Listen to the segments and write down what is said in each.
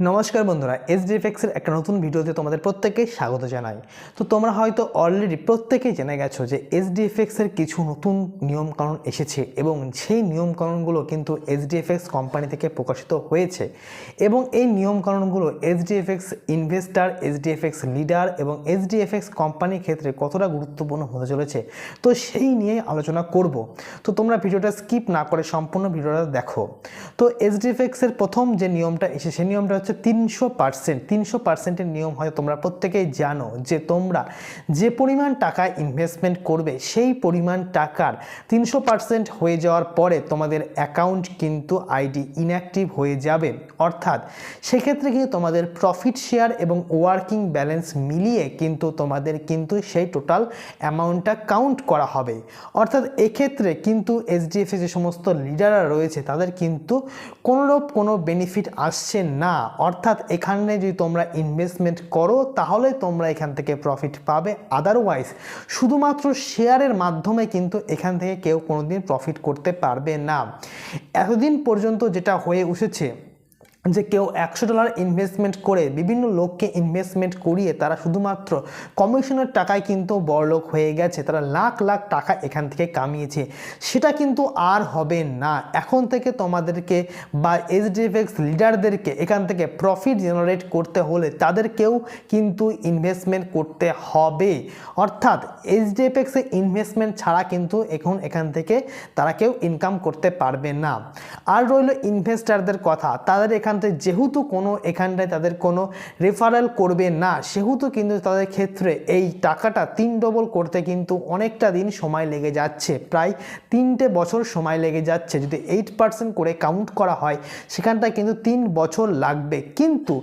নমস্কার বন্ধুরা এস এসডিএফএক্সের একটা নতুন ভিডিওতে তোমাদের প্রত্যেককে স্বাগত জানাই। তো তোমরা হয়তো অলরেডি প্রত্যেকেই জেনে গেছো যে এসডিএফএক্সের কিছু নতুন নিয়মকানুন এসেছে এবং সেই নিয়মকানুনগুলো কিন্তু এসডিএফএক্স কোম্পানি থেকে প্রকাশিত হয়েছে এবং এই নিয়মকানুনগুলো এসডিএফএক্স ইনভেস্টার এসডিএফএক্স লিডার এবং এসডিএফএক্স কোম্পানির ক্ষেত্রে কতটা গুরুত্বপূর্ণ হতে চলেছে, তো সেই নিয়ে আলোচনা করব। তো তোমরা ভিডিওটা স্কিপ না করে সম্পূর্ণ ভিডিওটা দেখো। তো এসডিএফএক্সের প্রথম যে নিয়মটা এসে সেই নিয়মটা হচ্ছে তিনশো পার্সেন্ট, তিনশো পার্সেন্টের নিয়ম হয় তোমরা প্রত্যেকেই জানো যে তোমরা যে পরিমাণ টাকা ইনভেস্টমেন্ট করবে, সেই পরিমাণ টাকার তিনশো পার্সেন্ট হয়ে যাওয়ার পরে তোমাদের অ্যাকাউন্ট কিন্তু আইডি ইনঅ্যাক্টিভ হয়ে যাবে। অর্থাৎ সেক্ষেত্রে কিন্তু তোমাদের প্রফিট শেয়ার এবং ওয়ার্কিং ব্যালেন্স মিলিয়ে কিন্তু তোমাদের কিন্তু সেই টোটাল অ্যামাউন্টটা কাউন্ট করা হবে। অর্থাৎ এক্ষেত্রে কিন্তু এসডিএফে যে সমস্ত লিডাররা রয়েছে, তাদের কিন্তু কোনোরূপ কোনো বেনিফিট আসছে না। অর্থাৎ এখানে যদি তোমরা ইনভেস্টমেন্ট করো, তাহলে তোমরা এখান থেকে প্রফিট পাবে। আদারওয়াইজ শুধুমাত্র শেয়ারের মাধ্যমে কিন্তু এখান থেকে কেউ কোনোদিন প্রফিট করতে পারবে না। এতদিন পর্যন্ত যেটা হয়ে উঠেছে যে কেউ একশো ডলার ইনভেস্টমেন্ট করে বিভিন্ন লোককে ইনভেস্টমেন্ট করিয়ে তারা শুধুমাত্র কমিশনের টাকায় কিন্তু বড়লোক হয়ে গেছে, তারা লাখ লাখ টাকা এখান থেকে কামিয়েছে। সেটা কিন্তু আর হবে না। এখন থেকে তোমাদেরকে বা এইচডিএফএক্স লিডারদেরকে এখান থেকে প্রফিট জেনারেট করতে হলে তাদেরকেও কিন্তু ইনভেস্টমেন্ট করতে হবে। অর্থাৎ এইচডিএফএক্সে ইনভেস্টমেন্ট ছাড়া কিন্তু এখন এখান থেকে তারা কেউ ইনকাম করতে পারবে না। আর রইল ইনভেস্টারদের কথা, তাদের এখান থেকে যেহেতু কোনো এখানটায় তাদের কোনো রেফারেল করবে না, সেহেতু কিন্তু তাদের ক্ষেত্রে এই টাকাটা তিন ডবল করতে কিন্তু অনেকটা দিন সময় লেগে যাচ্ছে। প্রায় তিনটে বছর সময় লেগে যাচ্ছে। যদি এইট পার্সেন্ট করে কাউন্ট করা হয়, সেখানটায় কিন্তু তিন বছর লাগবে। কিন্তু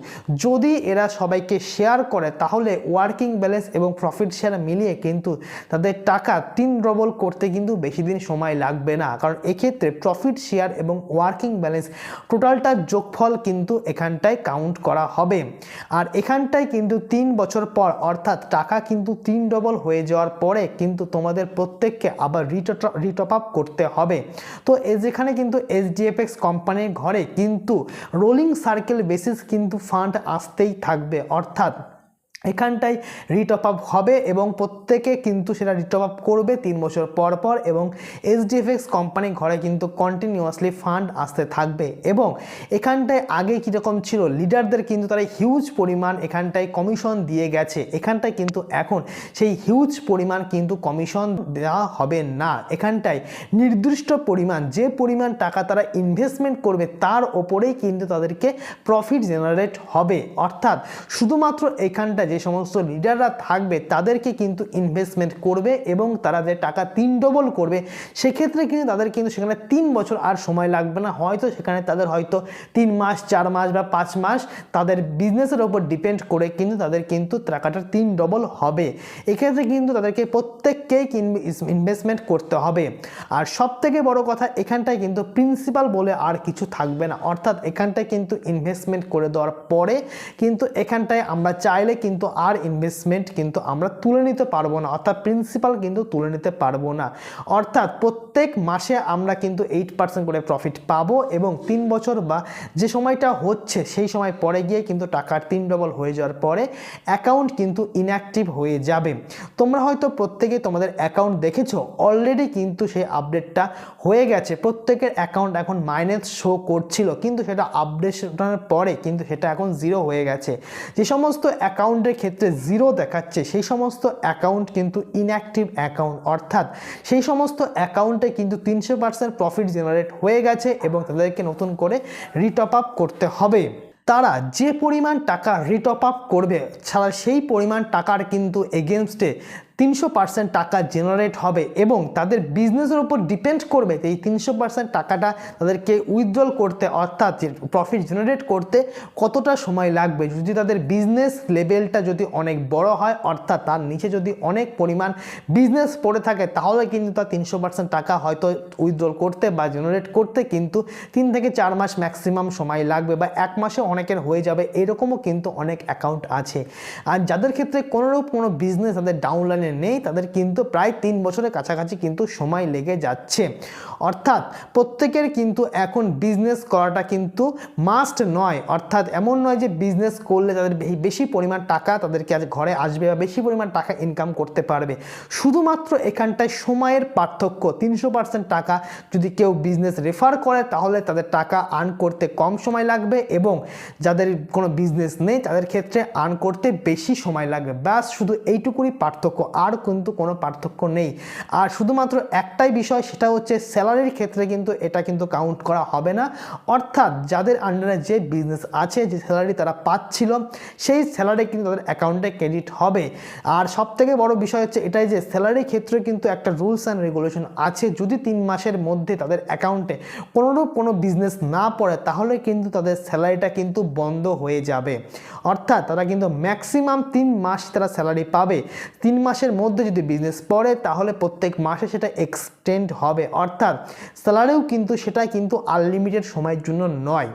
যদি এরা সবাইকে শেয়ার করে, তাহলে ওয়ার্কিং ব্যালেন্স এবং প্রফিট শেয়ার মিলিয়ে কিন্তু তাদের টাকা তিন ডবল করতে কিন্তু বেশি দিন সময় লাগবে না। কারণ এক্ষেত্রে প্রফিট শেয়ার এবং ওয়ার্কিং ব্যালেন্স টোটালটার যোগফল কিন্তু এখানটায় কাউন্ট করা হবে। আর এখানটায় কিন্তু তিন বছর পর, অর্থাৎ টাকা কিন্তু তিন ডবল হয়ে যাওয়ার পরে কিন্তু তোমাদের প্রত্যেককে আবার রিটপ আপ করতে হবে। তো যেখানে কিন্তু এসডিএফএক্স কোম্পানির ঘরে কিন্তু রোলিং সার্কেল বেসিস কিন্তু ফান্ড আসতেই থাকবে। অর্থাৎ এখানটায় রিটপ আপ হবে এবং প্রত্যেকে কিন্তু সেটা রিটপ আপ করবে তিন বছর পর পর এবং এইচডিএফএক্স কোম্পানি ঘরে কিন্তু কন্টিনিউয়াসলি ফান্ড আসতে থাকবে। এবং এখানটায় আগে কীরকম ছিল? লিডারদের কিন্তু তারা হিউজ পরিমাণ এখানটায় কমিশন দিয়ে গেছে। এখানটায় কিন্তু এখন সেই হিউজ পরিমাণ কিন্তু কমিশন দেওয়া হবে না। এখানটায় নির্দিষ্ট পরিমাণ, যে পরিমাণ টাকা তারা ইনভেস্টমেন্ট করবে তার ওপরেই কিন্তু তাদেরকে প্রফিট জেনারেট হবে। অর্থাৎ শুধুমাত্র এখানটায় যে সমস্ত লিডাররা থাকবে, তাদেরকে কিন্তু ইনভেস্টমেন্ট করবে এবং তারা যে টাকা তিন ডবল করবে, সেক্ষেত্রে কিন্তু তাদের কিন্তু সেখানে তিন বছর আর সময় লাগবে না। হয়তো সেখানে তাদের হয়তো তিন মাস, চার মাস বা পাঁচ মাস তাদের বিজনেসের ওপর ডিপেন্ড করে কিন্তু তাদের কিন্তু টাকাটা তিন ডবল হবে। এক্ষেত্রে কিন্তু তাদেরকে প্রত্যেককেই ইনভেস্টমেন্ট করতে হবে। আর সব থেকে বড় কথা, এখানটায় কিন্তু প্রিন্সিপাল বলে আর কিছু থাকবে না। অর্থাৎ এখানটায় কিন্তু ইনভেস্টমেন্ট করে দেওয়ার পরে কিন্তু এখানটায় আমরা চাইলে কিন্তু আর ইনভেস্টমেন্ট কিন্তু আমরা তুলে নিতে পারব না, অর্থাৎ প্রিন্সিপাল কিন্তু তুলে নিতে পারব না। অর্থাৎ প্রত্যেক মাসে আমরা কিন্তু এইট পার্সেন্ট করে প্রফিট পাবো এবং তিন বছর বা যে সময়টা হচ্ছে সেই সময় পরে গিয়ে কিন্তু টাকার তিন ডবল হয়ে যাওয়ার পরে অ্যাকাউন্ট কিন্তু ইনঅ্যাক্টিভ হয়ে যাবে। তোমরা হয়তো প্রত্যেকে তোমাদের অ্যাকাউন্ট দেখেছ অলরেডি কিন্তু সেই আপডেটটা হয়ে গেছে। প্রত্যেকের অ্যাকাউন্ট এখন মাইনাস শো করছিল, কিন্তু সেটা আপডেশনের পরে কিন্তু সেটা এখন জিরো হয়ে গেছে। যে সমস্ত অ্যাকাউন্টের ক্ষেত্রে জিরো দেখাচ্ছে, সেই সমস্ত অ্যাকাউন্ট কিন্তু ইনঅ্যাক্টিভ অ্যাকাউন্ট অর্থাৎ সেই সমস্ত অ্যাকাউন্টে কিন্তু তিনশো পার্সেন্ট প্রফিট জেনারেট হয়ে গেছে এবং তাদেরকে নতুন করে রিটপ আপ করতে হবে। তারা যে পরিমাণ টাকা রিটপ আপ করবে, ছাড়া সেই পরিমাণ টাকার কিন্তু এগেনস্টে তিনশো পার্সেন্ট টাকা জেনারেট হবে এবং তাদের বিজনেসের উপর ডিপেন্ড করবে এই তিনশো পার্সেন্ট টাকাটা তাদেরকে উইথড্রল করতে অর্থাৎ প্রফিট জেনারেট করতে কতটা সময় লাগবে। যদি তাদের বিজনেস লেভেলটা যদি অনেক বড় হয়, অর্থাৎ তার নিচে যদি অনেক পরিমাণ বিজনেস পড়ে থাকে, তাহলে কিন্তু তার তিনশো পার্সেন্ট টাকা হয়তো উইথড্রল করতে বা জেনারেট করতে কিন্তু তিন থেকে চার মাস ম্যাক্সিমাম সময় লাগবে বা এক মাসে অনেকের হয়ে যাবে, এরকমও কিন্তু অনেক অ্যাকাউন্ট আছে। আর যাদের ক্ষেত্রে কোনোরূপ কোনো বিজনেস তাদের ডাউনলাইনে লাইনে নেই, তাদের কিন্তু প্রায় তিন বছরের কাছাকাছি কিন্তু সময় লেগে যাচ্ছে। অর্থাৎ প্রত্যেকের কিন্তু এখন বিজনেস করাটা কিন্তু মাস্ট নয়। অর্থাৎ এমন নয় যে বিজনেস করলে তাদের বেশি পরিমাণ টাকা তাদেরকে আজ ঘরে আসবে বা বেশি পরিমাণ টাকা ইনকাম করতে পারবে। শুধুমাত্র এখানটায় সময়ের পার্থক্য, তিনশো পার্সেন্ট টাকা যদি কেউ বিজনেস রেফার করে, তাহলে তাদের টাকা আর্ন করতে কম সময় লাগবে এবং যাদের কোনো বিজনেস নেই, তাদের ক্ষেত্রে আর্ন করতে বেশি সময় লাগবে। ব্যাস, শুধু এইটুকুনি পার্থক্য। আর কিন্তু কোনো পার্থক্য নেই। আর শুধুমাত্র একটাই বিষয়, সেটা হচ্ছে স্যালারির ক্ষেত্রে কিন্তু এটা কিন্তু কাউন্ট করা হবে না। অর্থাৎ যাদের আন্ডারে যে বিজনেস আছে, যে স্যালারি তারা পাচ্ছিল, সেই স্যালারি কিন্তু তাদের অ্যাকাউন্টে ক্রেডিট হবে। আর সব থেকে বড় বিষয় হচ্ছে এটাই যে স্যালারির ক্ষেত্রে কিন্তু একটা রুলস অ্যান্ড রেগুলেশন আছে। যদি তিন মাসের মধ্যে তাদের অ্যাকাউন্টে কোনোরূপ কোনো বিজনেস না পড়ে, তাহলে কিন্তু তাদের স্যালারিটা কিন্তু বন্ধ হয়ে যাবে। অর্থাৎ তারা কিন্তু ম্যাক্সিমাম তিন মাস তারা স্যালারি পাবে। তিন মাসের মধ্যে যদি বিজনেস পড়ে, তাহলে প্রত্যেক মাসে সেটা এক্সটেন্ড হবে। অর্থাৎ স্যালারিও কিন্তু সেটা কিন্তু আনলিমিটেড সময়ের জন্য নয়।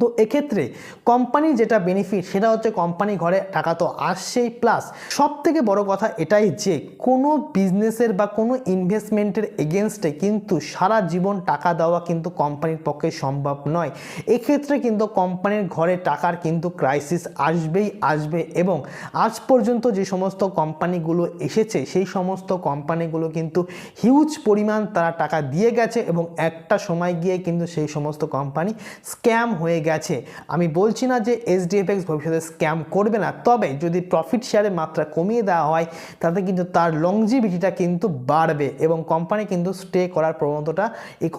তো এক্ষেত্রে কোম্পানির যেটা বেনিফিট সেটা হচ্ছে কোম্পানি ঘরে টাকা তো আসছেই প্লাস সব থেকে বড় কথা এটাই যে কোনো বিজনেসের বা কোনো ইনভেস্টমেন্টের এগেনস্টে কিন্তু সারা জীবন টাকা দেওয়া কিন্তু কোম্পানির পক্ষে সম্ভব নয়। এক্ষেত্রে কিন্তু কোম্পানির ঘরে টাকার কিন্তু ক্রাইসিস আসবেই, আসবে এবং আজ পর্যন্ত যে সমস্ত কোম্পানিগুলো এসেছে, সেই সমস্ত কোম্পানিগুলো কিন্তু হিউজ পরিমাণ তারা টাকা দিয়ে গেছে এবং একটা সময় গিয়ে কিন্তু সেই সমস্ত কোম্পানি স্ক্যাম হয়ে গেছে। আমি বলছি না যে এইচডিএফএক্স ভবিষ্যতে স্ক্যাম করবে না, তবে যদি প্রফিট শেয়ারের মাত্রা কমিয়ে দেওয়া হয়, তাতে কিন্তু তার লংজিভিটিটা কিন্তু বাড়বে এবং কোম্পানি কিন্তু স্টে করার প্রবণতাটা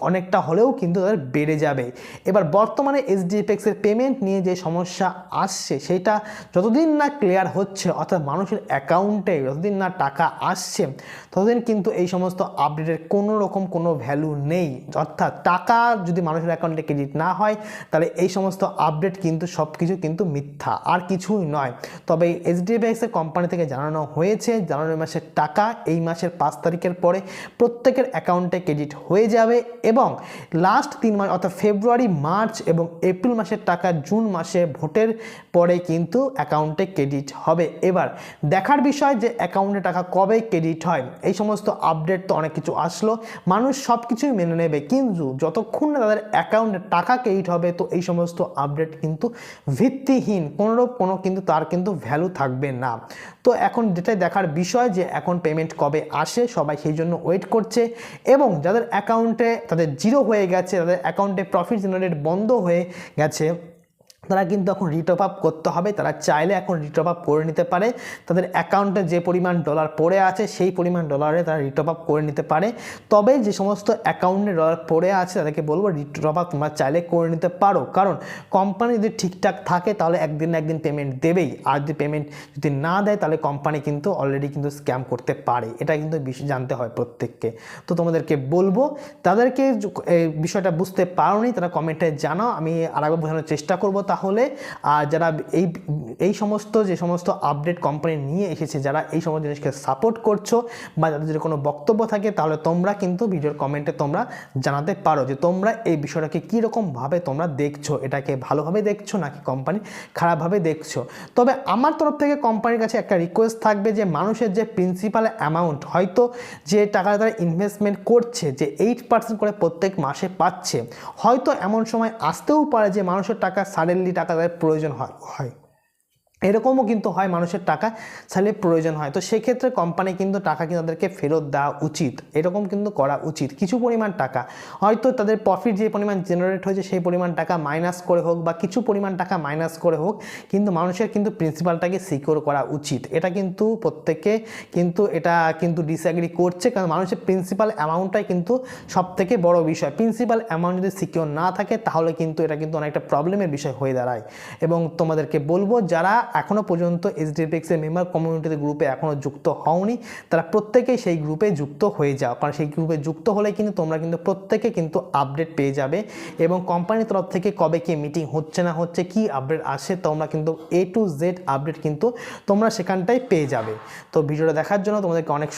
অনেকটা হলেও কিন্তু তাদের বেড়ে যাবে। এবার বর্তমানে এইচডিএফএক্সের পেমেন্ট নিয়ে যে সমস্যা আসছে, সেটা যতদিন না ক্লিয়ার হচ্ছে, অর্থাৎ মানুষের অ্যাকাউন্টে যতদিন না টাকা আসছে, ততদিন কিন্তু এই সমস্ত আপডেটের কোনো রকম কোনো ভ্যালু নেই। অর্থাৎ টাকা যদি মানুষের অ্যাকাউন্টে ক্রেডিট না হয়, তাহলে এই সমস্ত আপডেট কিন্তু সব কিছু কিন্তু মিথ্যা, আর কিছুই নয়। তবে এইচডিএফএক্সের কোম্পানি থেকে জানানো হয়েছে জানুয়ারি মাসের টাকা, এই মাসের পাঁচ তারিখের পরে প্রত্যেকের অ্যাকাউন্টে ক্রেডিট হয়ে যাবে এবং লাস্ট তিন মাস, অর্থাৎ ফেব্রুয়ারি মার্চ এবং এপ্রিল মাসের টাকা জুন মাসে ভোটের পরে কিন্তু অ্যাকাউন্টে ক্রেডিট হবে। এবার দেখার বিষয় যে অ্যাকাউন্টে টাকা কবে ক্রেডিট হয়, এই সমস্ত আপডেট তো অনেক কিছু আসলো, মানুষ সব কিছুই মেনে নেবে, কিন্তু যতক্ষণ না তাদের অ্যাকাউন্টে টাকা ক্রেডিট হবে, তো এই সমস্ত আপডেট কিন্তু ভিত্তিহীন কোনোরূপ কোনো কিন্তু তার কিন্তু ভ্যালু থাকবে না। তো এখন যেটাই দেখার বিষয় যে এখন পেমেন্ট কবে আসে, সবাই সেই জন্য ওয়েট করছে এবং যাদের অ্যাকাউন্টে তাদের জিরো হয়ে গেছে, তাদের অ্যাকাউন্টে প্রফিট জেনারেট বন্ধ হয়ে গেছে তারা কিন্তু এখন রিটপ আপ করতে হবে, তারা চাইলে এখন রিটপ আপ করে নিতে পারে। তাদের অ্যাকাউন্টে যে পরিমাণ ডলার পড়ে আছে, সেই পরিমাণ ডলারে তারা রিটপ আপ করে নিতে পারে। তবে যে সমস্ত অ্যাকাউন্টে ডলার পড়ে আছে, তাদেরকে বলব রিটপ আপ তোমরা চাইলে করে নিতে পারো। কারণ কোম্পানি যদি ঠিকঠাক থাকে, তাহলে একদিন না একদিন পেমেন্ট দেবেই। আর যদি পেমেন্ট যদি না দেয়, তাহলে কোম্পানি কিন্তু অলরেডি কিন্তু স্ক্যাম করতে পারে। এটা কিন্তু বিষয় জানতে হয় প্রত্যেককে। তো তোমাদেরকে বলব, তাদেরকে বিষয়টা বুঝতে পারোনি, তারা কমেন্টে জানাও। আমি আরেকবার বোঝানোর চেষ্টা করব। তাহলে আর যারা এই এই সমস্ত, যে সমস্ত আপডেট কোম্পানি নিয়ে এসেছে, যারা এই সমস্ত জিনিসকে সাপোর্ট করছ বা যাদের যদি কোনো বক্তব্য থাকে, তাহলে তোমরা কিন্তু ভিডিওর কমেন্টে তোমরা জানাতে পারো যে তোমরা এই বিষয়টাকে কীরকমভাবে তোমরা দেখছ। এটাকে ভালোভাবে দেখছ নাকি কোম্পানি খারাপভাবে দেখছ? তবে আমার তরফ থেকে কোম্পানির কাছে একটা রিকোয়েস্ট থাকবে যে, মানুষের যে প্রিন্সিপাল অ্যামাউন্ট হয়তো যে টাকা তারা ইনভেস্টমেন্ট করছে, যে এইট পার্সেন্ট করে প্রত্যেক মাসে পাচ্ছে, হয়তো এমন সময় আসতেও পারে যে, মানুষের টাকা সাডেনলি টাকা তাদের প্রয়োজন হয় হয়। এরকমও কিন্তু হয় মানুষের টাকা সালে প্রয়োজন হয়। তো সেক্ষেত্রে কোম্পানি কিন্তু টাকা কিন্তু তাদেরকে ফেরত দেওয়া উচিত? এরকম কিন্তু করা উচিত। কিছু পরিমাণ টাকা। হয়তো তাদের প্রফিট যে পরিমাণ জেনারেট হয়েছে সেই পরিমাণ টাকা মাইনাস করে হোক বা কিছু পরিমাণ টাকা মাইনাস করে হোক, কিন্তু মানুষের কিন্তু প্রিন্সিপালটাকে সিকিওর করা উচিত। এটা কিন্তু প্রত্যেকে কিন্তু এটা কিন্তু ডিসঅ্যাগ্রি করছে, কারণ মানুষের প্রিন্সিপাল অ্যামাউন্টটাই কিন্তু সব থেকে বড় বিষয়। প্রিন্সিপাল অ্যামাউন্ট যদি সিকিওর না থাকে, তাহলে কিন্তু এটা কিন্তু অনেকটা প্রবলেমের বিষয় হয়ে দাঁড়ায়। এবং তোমাদেরকে বলব, যারা এখনও পর্যন্ত এইচডিএফএক্সের মেম্বার কমিউনিটিতে গ্রুপে এখনও যুক্ত হওনি। তারা প্রত্যেকেই সেই গ্রুপে যুক্ত হয়ে যাও। কারণ সেই গ্রুপে যুক্ত হলে কিন্তু তোমরা কিন্তু প্রত্যেকে কিন্তু আপডেট পেয়ে যাবে এবং কোম্পানির তরফ থেকে কবে কি মিটিং হচ্ছে না হচ্ছে, কি আপডেট আসে, তোমরা কিন্তু এ টু জেড আপডেট কিন্তু তোমরা সেখানটাই পেয়ে যাবে। তো ভিডিওটা দেখার জন্য তোমাদেরকে অনেক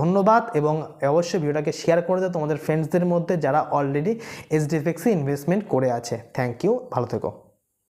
ধন্যবাদ এবং অবশ্যই ভিডিওটাকে শেয়ার করে দেয় তোমাদের ফ্রেন্ডসদের মধ্যে যারা অলরেডি এইচডিএফএক্সে ইনভেস্টমেন্ট করে আছে। থ্যাংক ইউ ভালো থেকো।